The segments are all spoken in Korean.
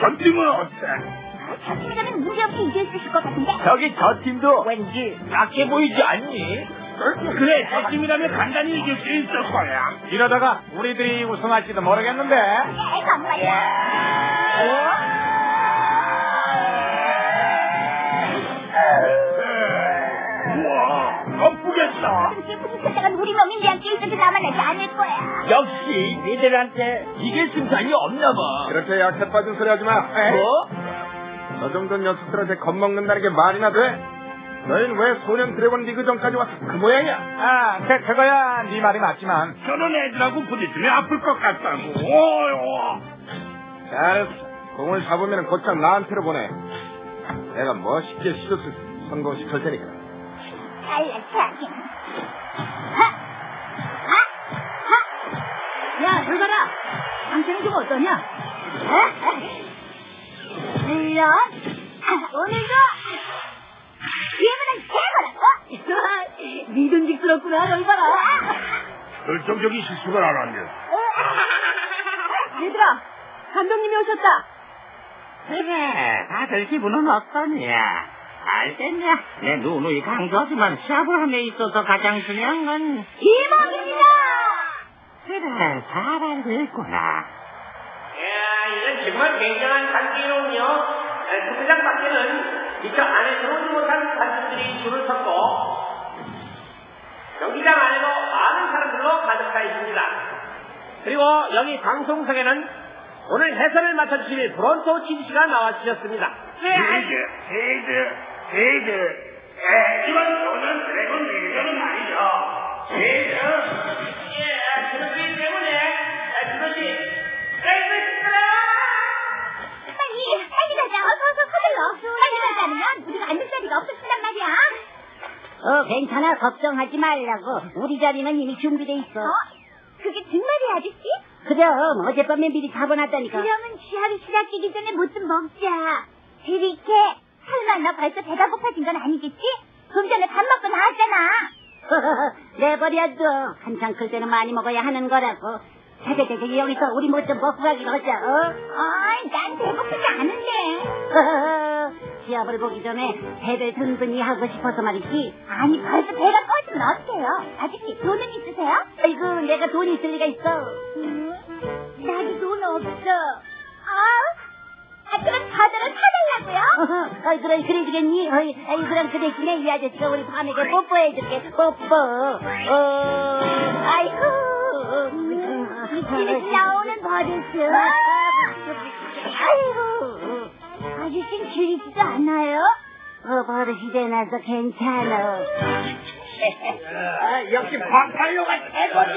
저 팀은 어때? 아, 저 팀이라면 문제없이 이길 수 있을 것 같은데? 저기 저 팀도 왠지 약해 보이지 않니? 그래, 저 팀이라면 간단히 이길 수 있을 거야. 이러다가 우리들이 우승할지도 모르겠는데. 네, 정말야. 우와, 깜쁘겠다. 그렇게 부딪혔다간 우리 놈이 미안게 있어도 남아나지 않을 거야. 역시 니들한테 이길 승산이 없나 봐. 그렇게 약해 빠진 소리 하지 마. 뭐? 저 정도 녀석들한테 겁먹는다는 게 말이나 돼? 너희는 왜 소년 드래곤 리그 전까지 와서 그 모양이야? 아, 그, 그거야 네 말이 맞지만. 저런 애들하고 부딪히면 아플 것 같다고. 오요. 잘했어. 공을 잡으면 곧장 나한테로 보내. 내가 멋있게 시도스 성공시킬 테니까. 잘나차긴 하! 하! 하! 야, 들어가라! 당신은 좀 어떠냐? 물론, 오늘도 기분은 최고라고! 믿음직스럽구나, 널 봐라! 결정적인 실수가 알았네. 얘들아, 감독님이 오셨다! 그래, 다들 기분은 어떠냐? 알겠냐? 내 누누이 강조하지만 시합을 함에 있어서 가장 중요한 건 기복입니다! 그래, 잘 알고 있구나. 야, 이건 정말 굉장한 단기로군요. 투표장 밖에는 미처 안에 들어오지 못한 관중들이 줄을 섰고 경기장 안에도 많은 사람들로 가득 차 있습니다. 그리고 여기 방송석에는 오늘 해설을 맡아주실 브론토 진씨가 나와주셨습니다. 헤이드, 헤이드, 헤이드. 에, 이번 소년 드래곤 리그는 말이죠. 헤이드. 예, 그렇기 때문에 그것이 빨리, 빨리 가자. 어서, 어서, 서둘러. 빨리 가지 않으면 우리가 앉을 자리가 없어진단 말이야. 어, 괜찮아. 걱정하지 말라고. 우리 자리는 이미 준비돼 있어. 어? 그게 정말이야, 아저씨? 그럼 어젯밤에 미리 잡아놨다니까. 그러면 시합이 시작되기 전에 뭐 좀 먹자. 이렇게 설마 너 벌써 배가 고파진 건 아니겠지? 좀 전에 밥 먹고 나왔잖아. 내버려둬. 한창 클 때는 많이 먹어야 하는 거라고. 자자자자 여기서 우리 뭐 좀 먹고 가기로 하자. 어? 어이, 난 배고프지 않은데. 시합을 보기 전에 배를 든든히 하고 싶어서 말이지. 아니, 벌써 배가 꺼지면 어떡해요? 아저씨, 돈은 있으세요? 아이고 내가 돈이 있을 리가 있어. 음, 나도 돈 없어. 아우, 아, 그럼 저들은 사달라고요? 어이 그래 그래 주겠니? 어이 아이 그럼 그 대신에 이 아저씨가 우리 밤에게 뽀뽀해 줄게. 뽀뽀. 어. 아이고. 집에서 나오는 버릇은. 아이고, 아저씨는 줄이지도 않아요? 어, 버릇이 되나서 괜찮아. 아, 역시 방팔로가 최고지.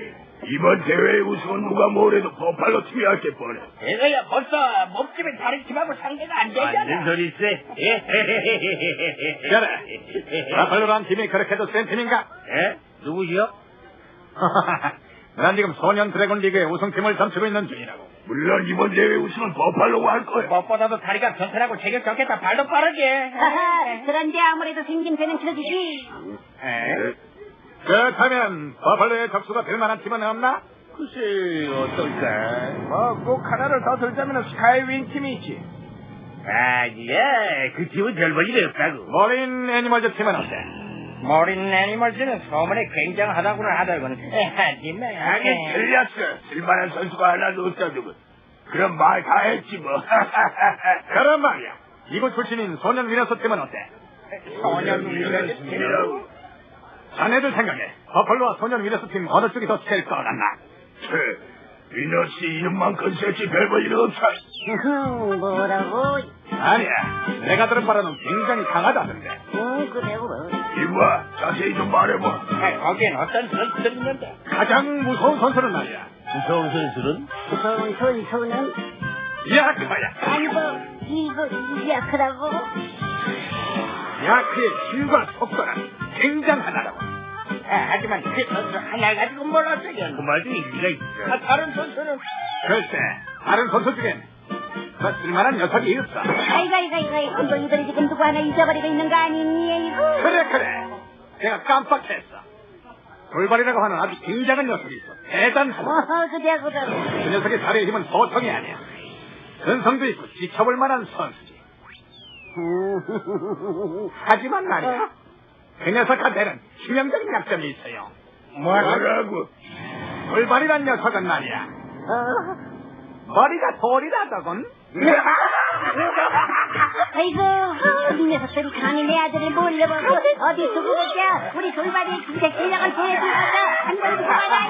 이번 대회의 우승은 누가 뭐래도 버팔로 팀이 할게 뻔해. 내가야 벌써 몸집이 다른 팀하고 상대가 안 되잖아. 소리세? 그래. 라팔로란 팀이 그렇게도 센 팀인가? 예? 누구시요? 난 지금 소년 드래곤 리그의 우승팀을 점치고 있는 중이라고. 물론 이번 대회 우승은 버팔로가 할 거야. 무엇보다도 다리가 튼튼하고 체격 좋겠다. 발도 빠르게. 하하, 그런데 아무래도 생김새는 틀어지지. 에? 그렇다면 버팔로의 적수가 될 만한 팀은 없나? 글쎄, 어떨까? 뭐, 꼭 하나를 더 들자면 스카이윙 팀이 있지. 아, 예. 그 팀은 별 볼일이 없다고. 머린 애니멀즈 팀은 어때? 머린 애니멀즈는 소문에 굉장하다고는 하더군. 하지만. 하긴 틀렸어. 쓸만한 선수가 하나도 없다더군. 그럼 말 다 했지 뭐. 그런 말이야. 이곳 출신인 소년 위너스 팀은 어때? 소년 위너스 팀이라고. 자네들 생각에 버팔로와 소년 위너스 팀 어느 쪽이 더것 같나? 체, 위너스 이름만 건설지 별 볼 일 없어. 으흠, 뭐라고? 아니야. 내가 들은 바로는 굉장히 강하다던데. 어, 그래, 뭐. 이봐, 자세히 좀 말해봐. 아, 거기엔 어떤 선수들이 있는데? 가장 무서운 선수는 말이야. 무서운 선수는? 무서운 선수는? 야크야. 아이고, 이거, 야크라고? 야크의 힘과 속도는 굉장하다라고. 아, 하지만 그 선수 하나 가지고 뭘 어쩌겠노? 그 말도 일리가 있어. 아, 다른 선수는 글쎄, 다른 선수 중엔 더 쓸만한 녀석이 있어. 아이고, 아이고, 아이고, 아이고, 이거 이들이 지금 누구 하나 잊어버리고 있는 거 아니니, 이거? 그래, 그래. 내가 깜빡했어. 돌발이라고 하는 아주 굉장한 녀석이 있어. 대단하다. 어, 그래, 그래. 그 녀석의 다리의 힘은 보통이 아니야. 근성도 있고 지켜볼 만한 선수지. 하지만 말이야. 그 녀석한테는 치명적인 약점이 있어요. 뭐라고? 돌발이란 녀석은 말이야. 어. 머리가 돌이라더군. 아이고, 이 녀석들이 감히 내 아들을 몰려보고 어디 두고 보자. 우리 돌발이 진짜 실력을 보여주다가 한번 그만하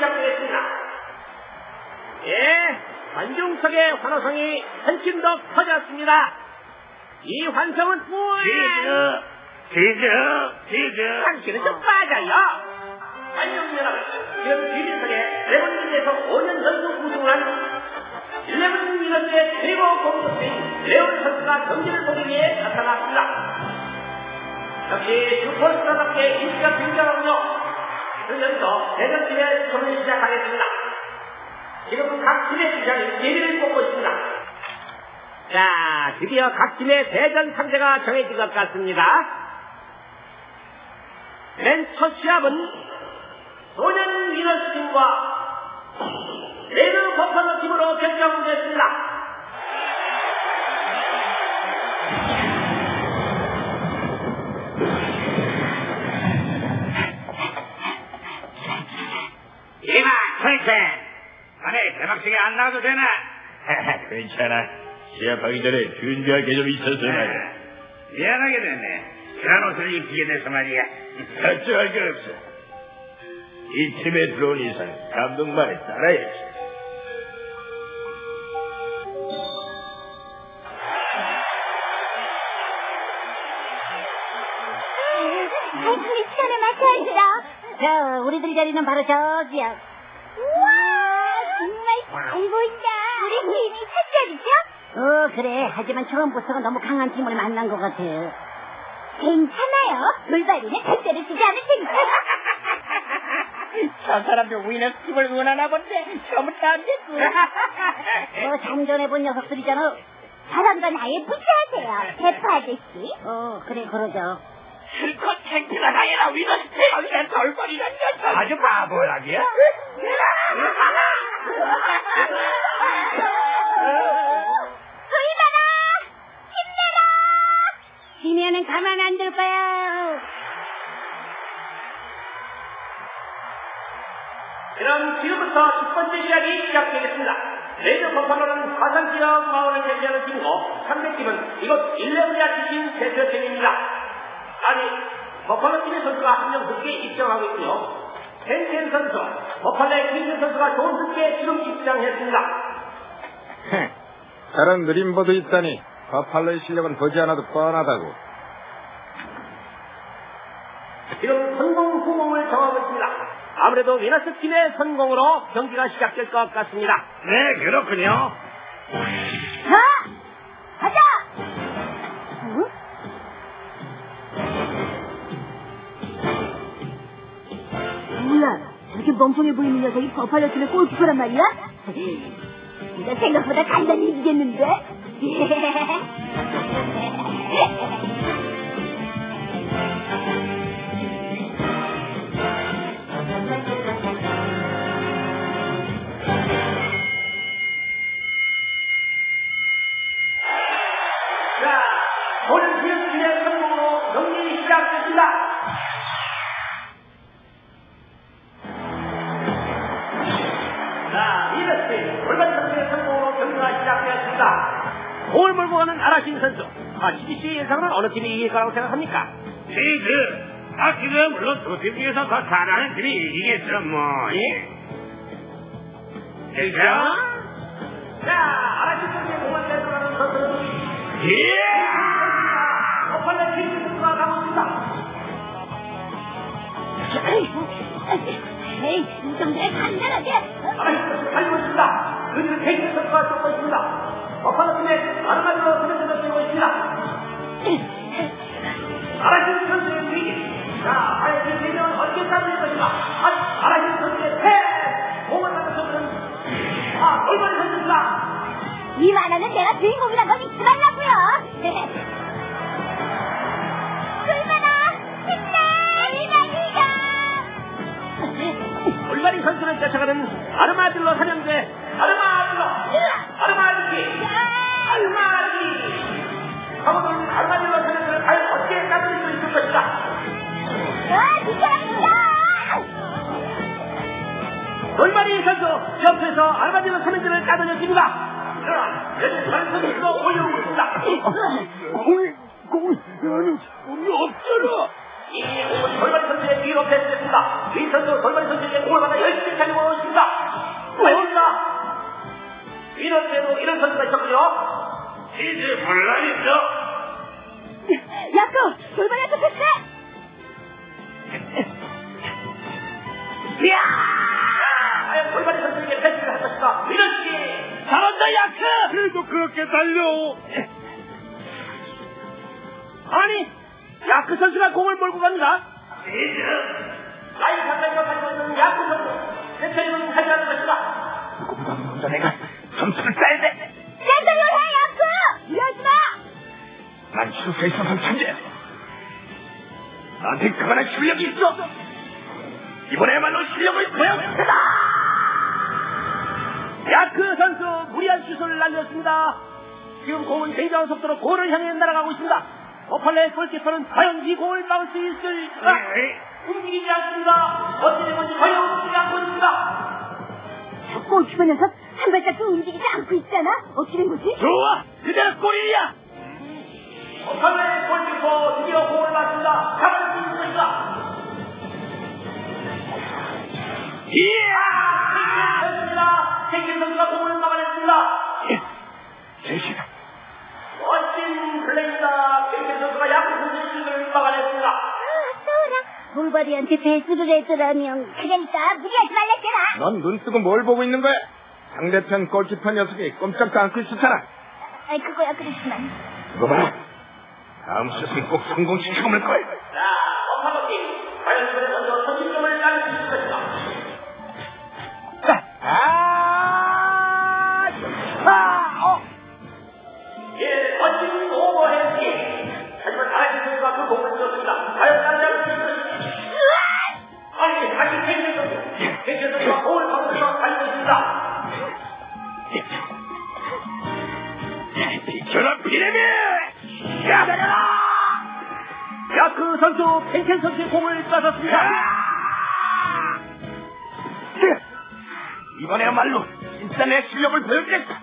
시작되겠습니다. 예, 관중석의 환호성이 한층 더 커졌습니다. 이 환성은 지저, 지저, 지저. 당신은 좀 빠져요. 관중 여러분, 지금 비밀석에 드래곤리그에서 5년 전속 우승을 한11 미너스의 최고 공격수인 레온 선수가 경기를 보기 위해 나타났습니다. 역시 슈퍼스타답게 인기가 굉장하군요. 그러면서 대전팀의 점을 시작하겠습니다. 지금 각 팀의 주장이 예비를 뽑고 있습니다. 자, 드디어 각 팀의 대전 상대가 정해진 것 같습니다. 맨 첫 시합은 소년 위너스 팀과 레드 버퍼너 팀으로 결정됐습니다. 철새. 자네 개막식에 안 나가도 되나? 괜찮아. 시합하기 전에 준비할 게 좀 있어서 말이야. 미안하게 됐네. 그런 옷을 입히게 돼서 말이야. 걱정할 게 없어. 이 팀에 들어온 이상 감독 말에 따라야지. 아이고, 시간에 맞춰야지라. 자, 우리들 자리는 바로 저기야. 우와, 정말 잘 보인다. 우리 팀이 첫절이죠? 어, 그래. 하지만 처음부터가 너무 강한 팀을 만난 것 같아. 괜찮아요. 돌발이는 절대로 지지 않을 테니까. 저 사람들 위너스 팀을 응원하나 본데 처음부터 안 됐고. 뭐, 장전해 본 녀석들이잖아. 저런 건 아예 무시하세요. 대파 아저씨. 어, 그래, 그러죠. 실컷 챙기가 다니라 위너스 팀. 아주 돌발이란 녀석. 아주 바보라기야? 돌발아! 힘내라! 지면은 가만 안 둘 거야. 그럼 지금부터 첫 번째 시합이 시작되겠습니다. 레드 버퍼너는 화산 지역 마을을 대표하는 팀이고 상대팀은 이곳 일레오리아 출신 대표팀입니다. 아니, 버퍼너 팀의 선수가 한 명 늦게 입장하고 있고요. 텐텐 선수, 버퍼너의 퀸슨 선수가 좀 늦게 지금 입장했습니다. 저런 느린 보도 있다니 버팔로의 실력은 보지 않아도 뻔하다고. 지금 성공 후공을 정하고 있습니다. 아무래도 위너스 팀의 성공으로 경기가 시작될 것 같습니다. 네, 그렇군요. 저렇게 멍청해 보이는 녀석이 버팔로 팀의 골키퍼란 말이야? 이거 생각보다 간단히 이기겠는데? 자, 이렇게 골반 선수의 성공으로 경기가 시작되었습니다. 공을 몰고 가는 아라신 선수. 아, CBC 예상은 어느 팀이 이길 거라고 생각합니까? 시드. 아, 지금 물론 두 팀 중에서 더 잘하는 팀이 이기겠어, 뭐. 예? 괜찮아? 자, 아라신 선수의 공을 뺏고 가는 선수는 예! 버팔레 킹 선수가 가고 있습니다. 에이, 이 정도에 간단하게. 알고 있습니다. 그들을 대기를 선포할 수 있습니다. 어파르트에 여러 가지로 그들을 쓰고 있습니다. 아라신 선수의 주인이 자, 아라신 그 대명은 어떻게 따르는 것인가? 아, 아라신 선수의 새 공을 받는 선수는 아, 얼마나 선수인가? 이 만화는 내가 주인공이란 건 잊지 말라고요. 올바른 선수를 쫓아가는 아르마딜로 사냥대 아르마딜로. 아르마딜기. 아르마딜기. 강호동 아르마딜로 사냥대를 과연 어떻게 따돌릴 수 있을 것인가? 아, 비켜라! 골바리 선수 옆에서 아르마딜로 사냥대를 따돌렸습니다. 그러나 여전히 다른 선수도 올려오고 있습니다. 공이, 공이, 아니, 공이 없잖아. 이미 공은 골바리 선수의 뒤로 패스했습니다 이 선수 골바리 선수에게 공을 받아 열심히 달리고 있습니다 알겠습니다 이런 때도 이런 선수가 있었군요 이제 있어. 야쿠, 돌발에서 패스! 이야! 과연 골바리 선수에게 패스를 할 것인가? 이렇게 잘한다 야크! 그래도 그렇게 달려. 아니 야크 선수가 공을 몰고 갑니다. 라인 가까이서 가지고 있는 야크 선수 대체적으로 차지하는 것인가? 누구보다 먼저 내가 점수를 따야 돼. 제대로 해, 야쿠! 이러지 마! 난 슈페이서만 천재. 나한테 그만한 실력이 있어. 이번에야말로 실력을 보여주겠다. 야크 선수 무리한 슛을 날렸습니다. 지금 공은 굉장한 속도로 골을 향해 날아가고 있습니다. 오팔레 골키퍼는 과연 이 공을 막을 수 있을까? 움직이지 않습니다. 어찌 된 건지 전혀 움직이지 않고 있습니다. 골키퍼 녀석 한 발짝도 움직이지 않고 있잖아? 어떻게 된 거지? 좋아, 그대로 골이야. 오팔레 골키퍼 드디어 공을 맞습니다. 잡을 수 것인가? 이야! 됐습니다. 세계 선수가 공을 막아냈습니다. 제시다. 멋진 플레이입니다. 막아냈습니다. 아싸워라. 돌발이한테 배수를 했더라면. 그러니까 무리하지 말랬잖아. 넌 눈 뜨고 뭘 보고 있는 거야? 상대편 골키퍼 녀석이 꼼짝도 않고 있었잖아. 아이, 그거야, 그렇지만. 이거 봐라. 다음 슛은 꼭 성공시켜 볼 거야. 자, 어파버팀. 과연 이번에 먼저 수 있을 것인가? 아! 아! 어! 예, 멋진. 그. 과연? 아니, 다시 달리고 있습니다. 비켜라, 비레미! 야! 야크 선수, 펜켄 선수의 공을 뺏었습니다. 이번에야말로 진짜 내 실력을 보여주겠다.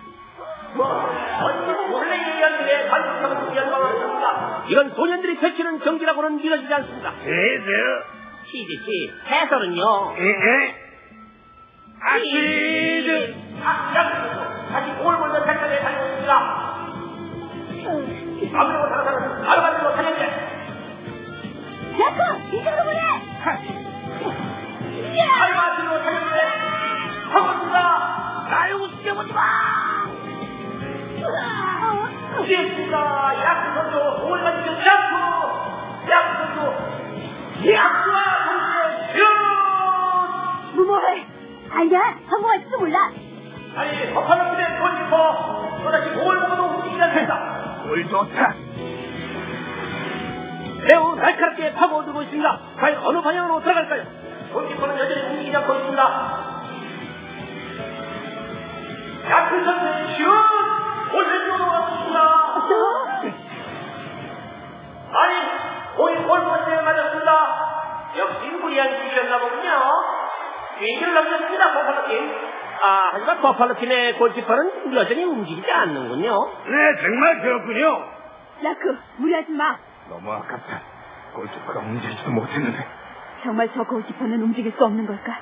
플레이였는데 반격하는 연방을 했습니다. 이건 소년들이 펼치는 경기라고는 믿어지지 않습니다. 이제 CDC 해설은요. 에? 아시드 아, 야 슛. 뭐해? 아니야, 성공할지도 몰라. 아니 버팔로팀의 골키퍼 또다시 공을 보고도 움직이지 않습니다. 골 좋다. 매우 날카롭게 파고들고 있습니다. 과연 어느 방향으로 들어갈까요? 골키퍼는 여전히 움직이지 않고 있습니다. 야크 선수의 슛! 골왼쪽으로 갔습니다. 아니, 골포스에 맞았습니다. 역시 무리한 슛이었나 보군요. 윙을 넘겼습니다, 버팔로 팀. 아, 하지만 버팔로 팀의 골키퍼는 여전히 움직이지 않는군요. 네, 정말 그렇군요. 야쿠, 무리하지 마. 너무 아깝다. 골키퍼가 움직이지도 못했는데. 정말 저 골키퍼는 움직일 수 없는 걸까?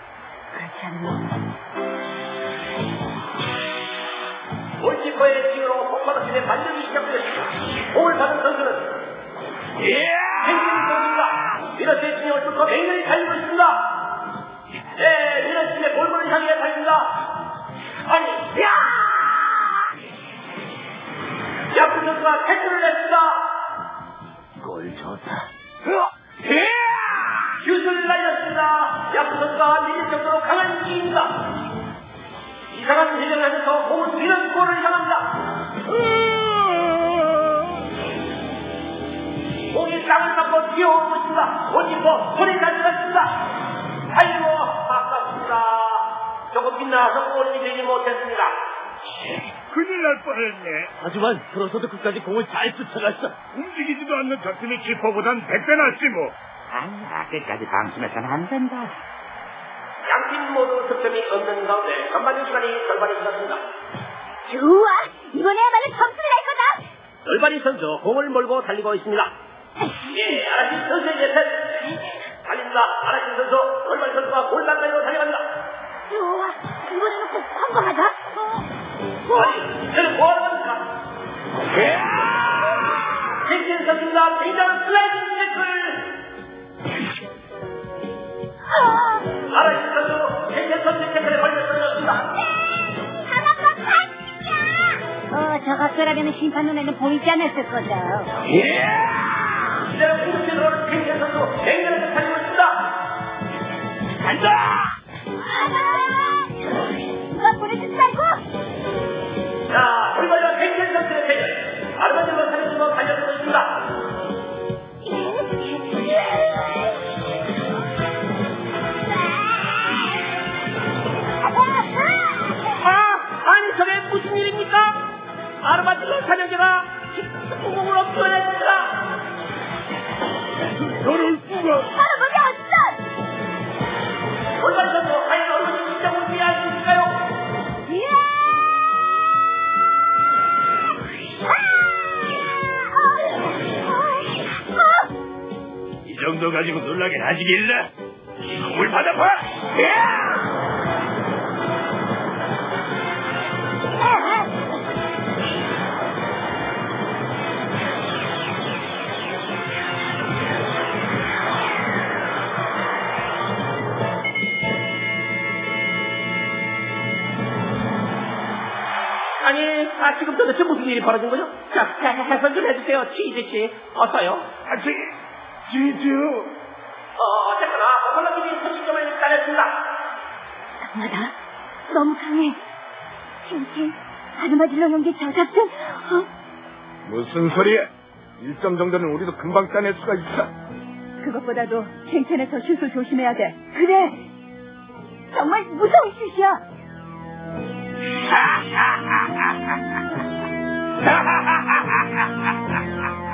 그렇지 않으면. 골키퍼의 킥으로 버팔로팀의 반격이 시작되었습니다. 공을 받은 선수는 예! 맹렬히 선수입니다. 미러스의 진영을 뚫고 맹렬히 달리고 있습니다. 네, 미러스의 골문을 향해 달립니다. 아니, 야! 야쿠 선수가 태클을 냈습니다. 골 좋다. 예! 슛을 날렸습니다. 야쿠 선수가 밀릴 정도로 강한 기입니다. 이상한 회전을 하면서 공을 밀은 골을 향합니다. 손이 잘 들었습니다. 아이고, 아깝습니다. 나서 골이 되지 못했습니다. 큰일 날 뻔했네. 하지만 프로소도 끝까지 공을 잘 쫓아갔어. 움직이지도 않는 저 팀이 키퍼보단 백배 낫지 뭐. 아니야, 끝까지 방심해서는 안 된다. 양팀 모두 득점이 없는 가운데 전반전 시간이 절반이 지났습니다. 좋아. 이번에야말로 점수를 낼 거다. 얼바리 선수 공을 몰고 달리고 있습니다. 예, 아라신 선수의 예선. 달립니다. 아라신 선수, 얼바리 선수가 골반가로 달려갑니다. 좋아. 이번에는 꼭 성공하자. 어. 아니, 저는 뭐 하는 겁니까? 예! 켄켄 선수입니다. 굉장한 슬라이딩 태클. 어. 아라신 선수, 켄켄 선수의 태클에 걸려 떨어졌습니다. 어, 저 각도라면 심판 눈에는 보이지 않았을 거다. 이제는 공격으로는 켄켄 선수, 맹렬하게 달리고 있습니다. 간다! 누가 보내주지 말고. 자, 얼마나 켄켄 선수의 대결. 아르바니로 살려주고 달려들고 있습니다. 아, 아니 저게 무슨 일입니까? 아르바딜로 사냥자가 구멍을 엎어냈습니다. 너를 누가 거기 어딨어? 얼마나 전도 과연 인정을 위할 수 있을까요? 이야! 이 정도 가지고 놀라긴 하시길래 공을 받아봐! 아니, 아, 지금 도대체 무슨 일이 벌어진 거죠? 자, 자, 해설 좀 해주세요. 치즈 씨. 어서요. 아, 지, 지주. 어, 어쨌거나, 콜라비이 선취점을 따냈습니다. 강하다. 너무 강해. 칭칭. 아르마딜로 연기 저 잡든. 어? 무슨 소리야? 1점 정도는 우리도 금방 따낼 수가 있어. 그것보다도 칭찬에서 슛을 조심해야 돼. 그래. 정말 무서운 슛이야. Ha ha ha ha ha ha!